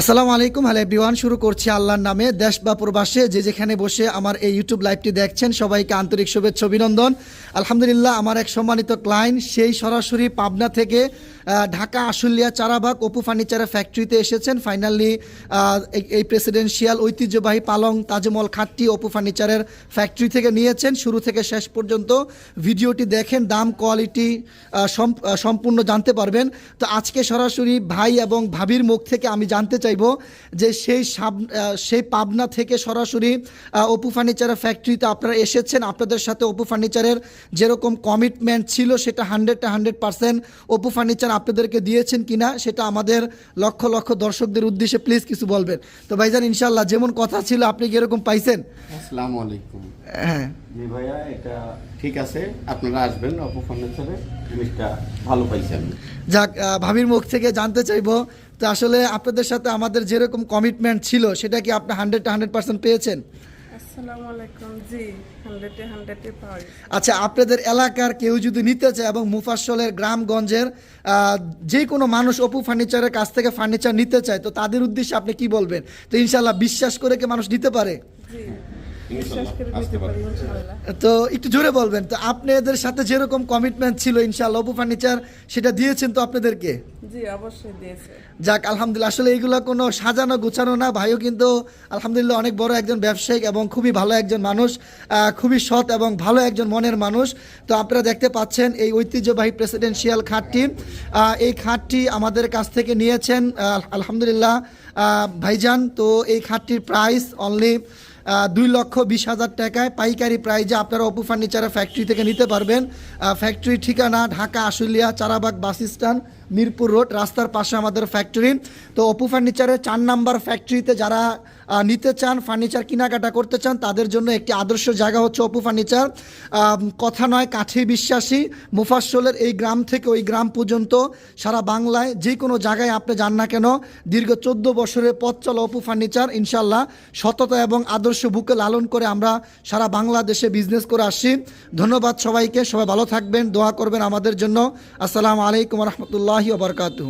আসসালামু আলাইকুম। Hello everyone, শুরু করছি আল্লাহর নামে। দেশ বা প্রবাসে যে যেখানে বসে আমার এই ইউটিউব লাইভটি দেখছেন, সবাইকে আন্তরিক শুভেচ্ছা, অভিনন্দন। আলহামদুলিল্লাহ, আমার এক সম্মানিত ক্লায়েন্ট সেই সরাসরি পাবনা থেকে ঢাকা আশুলিয়া চারাবাগ অপু ফার্নিচারের ফ্যাক্টরিতে এসেছেন। ফাইনালি এই প্রেসিডেন্সিয়াল ঐতিহ্যবাহী পালং তাজমহল খাটটি অপু ফার্নিচারের ফ্যাক্টরি থেকে নিয়েছেন। শুরু থেকে শেষ পর্যন্ত ভিডিওটি দেখেন, দাম কোয়ালিটি সম্পূর্ণ জানতে পারবেন। তো আজকে সরাসরি ভাই এবং ভাবির মুখ থেকে আমি জানতে চাইব যে সেই সাব- সেই পাবনা থেকে সরাসরি অপু ফার্নিচারের ফ্যাক্টরিতে আপনারা এসেছেন। আপনাদের সাথে অপু ফার্নিচারের যেরকম কমিটমেন্ট ছিল সেটা হান্ড্রেডটা হান্ড্রেড পার্সেন্ট অপু ফার্নিচার আপনাদেরকে দিয়েছেন কিনা সেটা আমাদের লক্ষ লক্ষ দর্শকদের উদ্দেশ্যে প্লিজ কিছু বলবেন। তো ভাইজান ইনশাল্লাহ যেমন কথা ছিল আপনি কি এরকম পাইছেন? আসসালামু আলাইকুম। হ্যাঁ। জি ভাইয়া এটা ঠিক আছে আপনারা আসবেন অপো ফার্নিচারে। জিনিসটা ভালো পাইছেন। যাক ভাবির মুখ থেকে জানতে চাইব তো আসলে আপনাদের সাথে আমাদের যেরকম কমিটমেন্ট ছিল সেটা কি আপনি হান্ড্রেড হান্ড্রেড পার্সেন্ট পেয়েছেন? আচ্ছা আপনাদের এলাকার কেউ যদি নিতে চায় এবং মুফাসলের গ্রামগঞ্জের যে কোনো মানুষ অপু ফার্নিচারের কাছ থেকে ফার্নিচার নিতে চায় তো তাদের উদ্দেশ্যে আপনি কি বলবেন? তো ইনশাল্লাহ বিশ্বাস করে কি মানুষ নিতে পারে? তো একটু জোরে বলবেন তো আপনাদের সাথে যেরকম কমিটমেন্ট ছিল ইনশাল্লাহ অপু ফার্নিচার সেটা দিয়েছেন তো আপনাদেরকে? জি অবশ্যই দিয়েছে। যাক আলহামদুলিল্লাহ আসলে এইগুলো কোনো সাজানো গোছানো না ভাইও কিন্তু আলহামদুলিল্লাহ অনেক বড় একজন ব্যবসায়িক এবং খুবই ভালো একজন মানুষ খুবই সৎ এবং ভালো একজন মনের মানুষ। তো আপনারা দেখতে পাচ্ছেন এই ঐতিহ্যবাহী প্রেসিডেন্সিয়াল খাটটি এই খাটটি আমাদের কাছ থেকে নিয়েছেন আলহামদুলিল্লাহ ভাইজান। তো এই খাটটির প্রাইস অনলি দুই লক্ষ বিশ হাজার টাকায় পাইকারি প্রাইজে আপনারা অপু ফার্নিচারের ফ্যাক্টরি থেকে নিতে পারবেন। ফ্যাক্টরি ঠিকানা Dhaka Ashulia Charabag bus stand, Mirpur road, রাস্তার পাশে আমাদের ফ্যাক্টরি তো অপু ফার্নিচারের চার নাম্বার ফ্যাক্টরিতে যারা নিতে চান, ফার্নিচার কেনাকাটা করতে চান, তাদের জন্য একটি আদর্শ জায়গা হচ্ছে অপু ফার্নিচার। কথা নয় কাঠি বিশ্বাসী। মুফাসলের এই গ্রাম থেকে ওই গ্রাম পর্যন্ত সারা বাংলায় যে কোনো জায়গায় আপনি যান না কেন, দীর্ঘ চোদ্দ বছরের পথ চলা অপু ফার্নিচার ইনশাল্লাহ সততা এবং আদর্শ বুকে লালন করে আমরা সারা বাংলাদেশে বিজনেস করে আসছি। ধন্যবাদ সবাইকে, সবাই ভালো থাকবেন, দোয়া করবেন আমাদের জন্য। আসসালামু আলাইকুম রহমতুল্লাহি ওবরকাতুহ